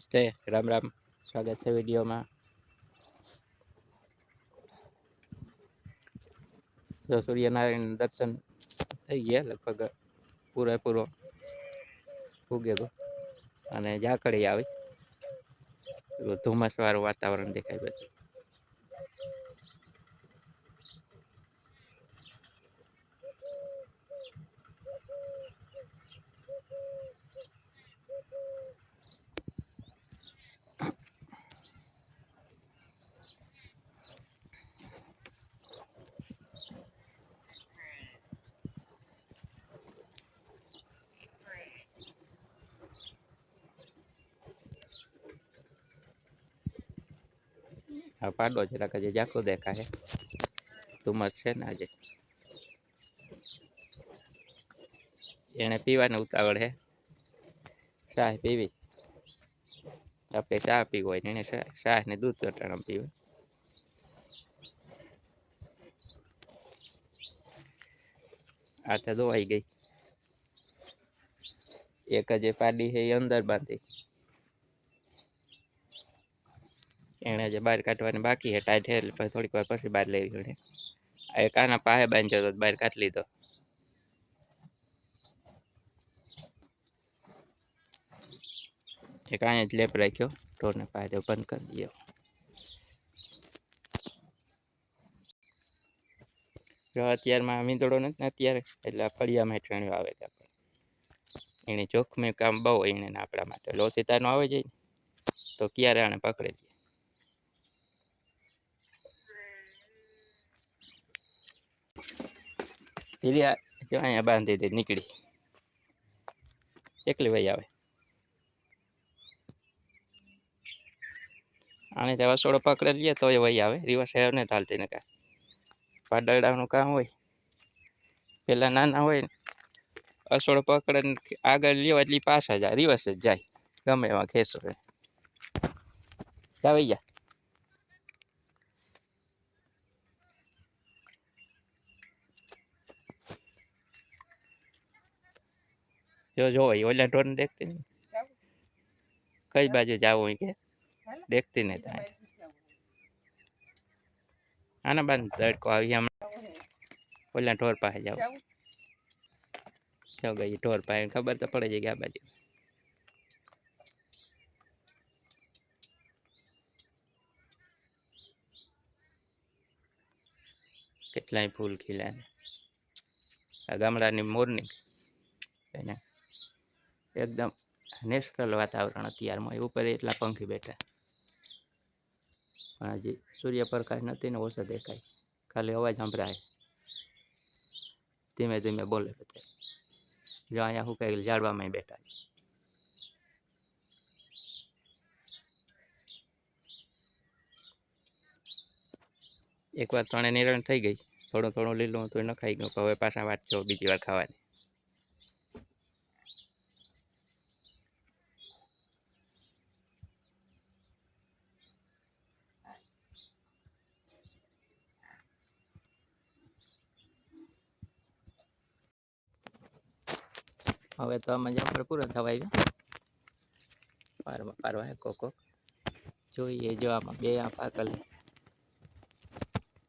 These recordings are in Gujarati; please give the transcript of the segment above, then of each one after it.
નમસ્તે, રામ રામ. સ્વાગત છે વિડીયોમાં. તો સૂર્યનારાયણ દર્શન થઈ ગયા લગભગ પૂરેપૂરો ઉગેલો અને ઝાકડી આવી. ધુમ્મસવાળું વાતાવરણ દેખાય બધું. આ પાડો જરાક હજી ઝાંખો દેખાય ધુમ્મસ છે ને આજે. એને પીવાને ઉતાવળ હે ચા પીવી. આપણે ચા પીવી હોય એને શાહ ને દૂધ ચટાણા પીવે. આ તો ધોવાઈ ગઈ. એક જ પાડી છે, એ અંદર બાંધી. એણે જે બહાર કાઢવાની બાકી છે ટાઈટ છે, એટલે પછી થોડીક વાર પછી બહાર લેવી પડે આ એક આના પાસે બાંધ્યો હતો બહાર કાઢી લીધો. એક અહીંયા જ લેપ રાખ્યો, ઢોરને પાસે બંધ કરી દઈએ જો અત્યારમાં મીંદડો નથી ને અત્યારે, એટલે ફળિયામાં હેઠણ્યો આવે છે આપણે એને જોખમી કામ બહુ એને આપણા માટે. લોસીતાનો આવે જાય તો ક્યારે આને પકડી દે જો અહીંયા બાંધી દે, નીકળી. એકલી ભાઈ આવે. આને ત્યાં વસોડો પકડે લઈએ તો એ વહી આવે. રિવર્સ હેર ને ચાલતી ને કાંઈ. પાડડાનું કામ હોય. પેલા નાના હોય ને અસોડો પકડે આગળ લ્યો, એટલે પાછા જાય. રિવર્સ જ જાય. ગમે એમાં ખેંચો જાવી જા જો જો ઓલા ઢોરને દેખતી નહીં કઈ બાજુ જાવું કે? દેખતી નહીં ત્યાં આના બાદ તડકો આવી હમણાં. ઓલા ઢોર પાસે જાવ. જાવ. ગઈ ઢોર પાસે ખબર તો પડે છે કે આ બાજુ. કેટલાય ફૂલ ખીલ્યા આ ગામડાની મોર્નિંગ. એને એકદમ નેચરલ વાતાવરણ અત્યારમાં એ ઉપર એટલા પંખી બેઠા. પણ હજી સૂર્યપ્રકાશ નથી ને ઓછો દેખાય. ખાલી અવાજ સંભળાય. ધીમે ધીમે બોલે બધા. જો અહીંયા શું કહે ઝાડવામાં બેઠા એકવાર ત્રણે નિરણ થઈ ગઈ. થોડું થોડું લીલું હતું ન ખાઈ ગયું હવે પાછા વાત છો, બીજી વાર ખાવાની. હવે તો આમાં જમણ પૂરો થવા આવ્યો પારવા પારવા હે કોકો. જોઈએ જો આમાં બે આ પાકલ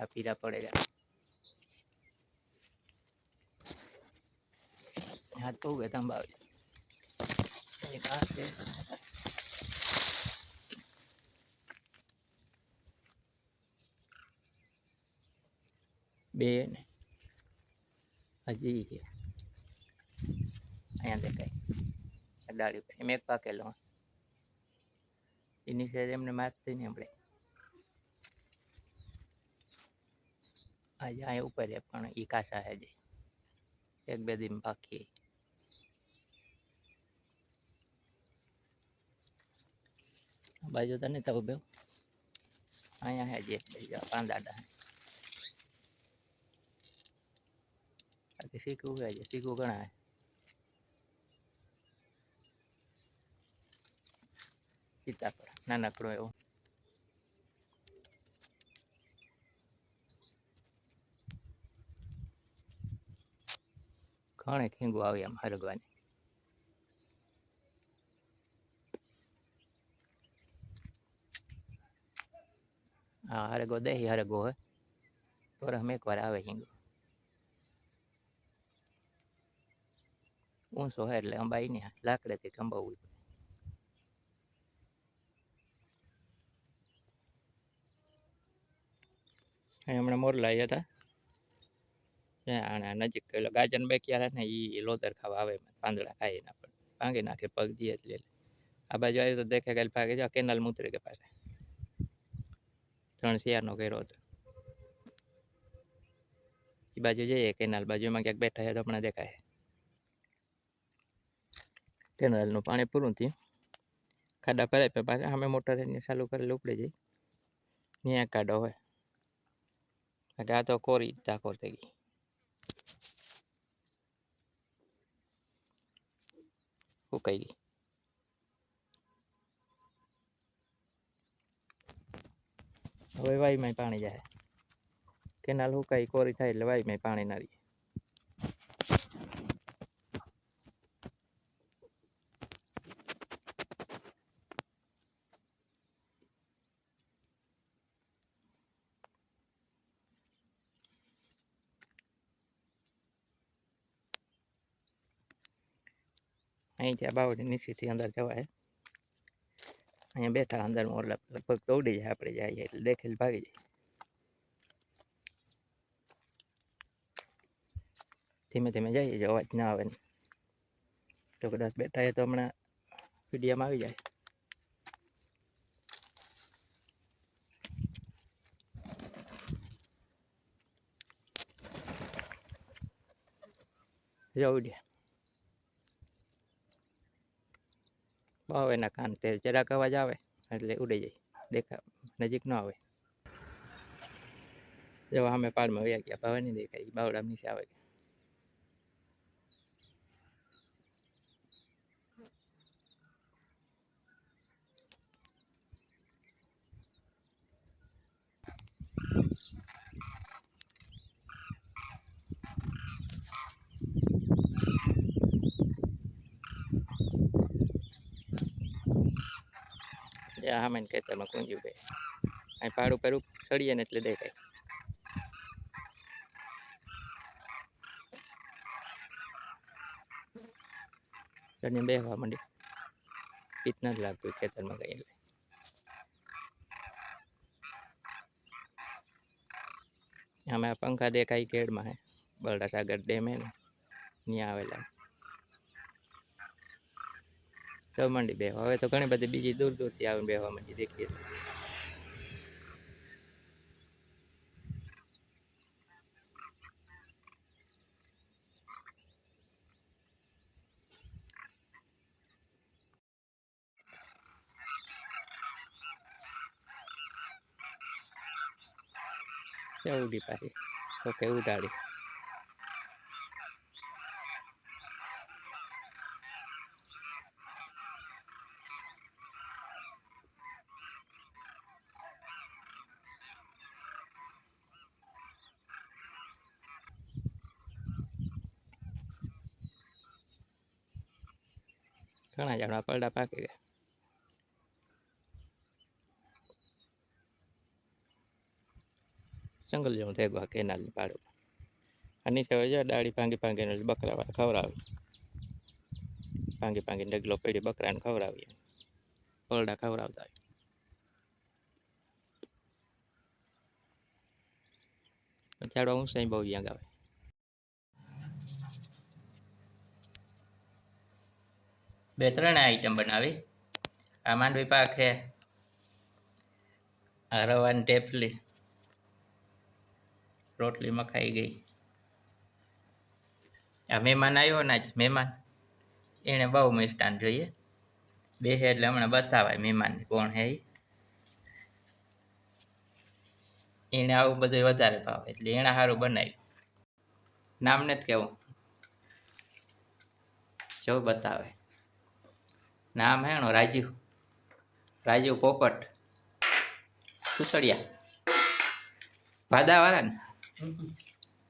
આ પીરા પડેલા. હાથ બહુ ગયા તંબાવે એક આ બે ને. હજી છે. અહીંયા દેખાય ડાળી ઉપર એમ એક પાકેલો એની સાથે એમને માગતી નહીં આપણે આજે અહીંયા ઉપર છે પણ એ કાસા છે જે. એક બે દિન બાકી બાજુ તો નહીં થવું બે અહીંયા હે જે બીજા પાંદાડા બાકી શીખવું છે શીખવું ઘણા હે સીતાફળ નાનકડો એવો ઘણે ખીંગું આવે એમ હરગવાની. હા, હરગો, દહી હરગો હોય તો અમે એકવાર આવે હિંગો. ઊંચો હોય એટલે અંબાઈ ને લાકડેથી કંબાવવું હમણાં મોરલા આવ્યા હતા. નજીક એટલે ગાજન બે ક્યારે ને એ લોદર ખાવા આવે પાંદડા ખાઈ ના પણ ભાંગી નાખે, પગ દે એટલે આ બાજુ આવી તો દેખે ગયેલ ભાગે જાવ કેનાલ મૂતરી કે પાસે ત્રણ શિયાળનો કર્યો હતો. એ બાજુ જઈએ, કેનાલ બાજુમાં ક્યાંક બેઠા છે તો હમણાં દેખાય. કેનાલનું પાણી પૂરું થયું. ખાડા ભરાય પાછા અમે મોટા થઈને ચાલુ કરેલું, ઉપડી જાય. ત્યાં કાઢો હોય. તો કોરી ચાકોર થઈ ગઈ સુકાઈ ગઈ હવે વાઈમાં પાણી જાય કેનાલ સુકાઈ કોરી થાય એટલે વાઈમાં પાણી ના રહે અહીંથી ત્યાં બાવડી નીચેથી અંદર જવાય. અહીંયા બેઠા અંદર મોરલા લગભગ દોડી જાય આપણે જઈએ એટલે દેખેલ ભાગી જાય. ધીમે ધીમે જઈએ જો અવાજ ના આવે તો કદાચ બેઠા તો હમણાં વિડીયામાં આવી જાય. જો ઉડ્યા ભાવ એના કાન તે જરાક અવાજ આવે એટલે ઉડી જાય. દેખા, નજીક ન આવે. જો અમે પાડમાં વ્યા ગયા ભાવે નહીં દેખાય બાવડા નીચે આવે. જ્યાં સામે ખેતરમાં કુંજી બે. અહીં પાડ ઉપર ચડીએ ને એટલે દેખાય. ચડીને બેહવા માંડી પીત નથી લાગતું ખેતરમાં કઈ એટલે. આ પંખા દેખાય કેડમાં હે. બરડા સાગર ડેમ હે ને ત્યાં આવેલા. તો મંડી બેહવા હવે તો ઘણી બધી બીજી દૂર દૂરથી આવીને બેહવા માંડી દેખીએ તો. ક્યાં ઉડી પાછી તો કે ઘણા ઝાડવા પલડા પાકી ગયા જંગલ જેવું થઈ ગયું કેનાલની પાડું આ નીચે વળી જાય ડાળી ભાંગી ભાંગીને બકરા ખવડાવે. ભાંગી ભાંગીને ડગલો પડી બકરાને ખવડાવીએ. પલડા ખવડાવતા હોય. ઝાડવા ઊંચાઈ બહુ યાગ આવે. બે ત્રણ આઈટમ બનાવી. આ માંડવી પાક છે. આ રવાની ટેપલી રોટલી મખાઈ ગઈ. આ મહેમાન આવ્યો ને જ મહેમાન. એણે બહુ મિષ્ટાન જોઈએ. બે હે એટલે હમણાં બતાવાય મહેમાન કોણ હે. એને આવું બધું વધારે ભાવે એટલે એણે સારું બનાવ્યું. નામ નથી કેવું. જો બતાવે. નામ હે એનું? રાજીવ રાજીવ પોપટ. સુસડિયા ભાદાવાળા ને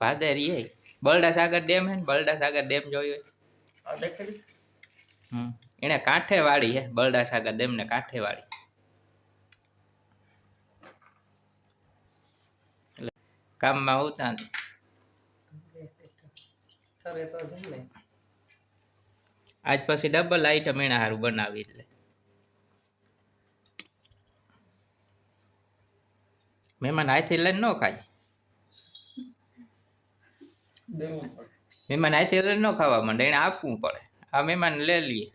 ભાદે રીએ. બરડા સાગર ડેમ હે ને? બરડા સાગર ડેમ જોયો હોય. હમ. એને કાંઠે વાળી હે બરડા સાગર ડેમ ને. કાંઠે વાળી કામમાં આવતા આજ પછી ડબલ આઈટમ એના સારું બનાવી એટલે મહેમાન હાથે લઈને ન ખાય. મહેમાન હાથે લઈને ન ખાવા માંડે, એને આપવું પડે. આ મહેમાન લઈ લઈએ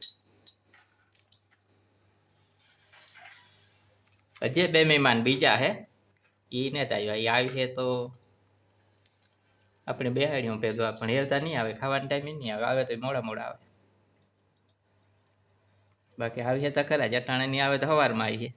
હજી બે મહેમાન બીજા હે. એ ને આવ્યા એ આવી છે તો આપણે બેહાડ્યું ભેગા, પણ હેરતા નહીં આવે, ખાવાનો ટાઈમે નહીં આવે. આવે તો મોડા મોડા આવે. બાકી આવી છે તો ખરા જ અટાણે નહીં આવે તો સવારમાં આવીએ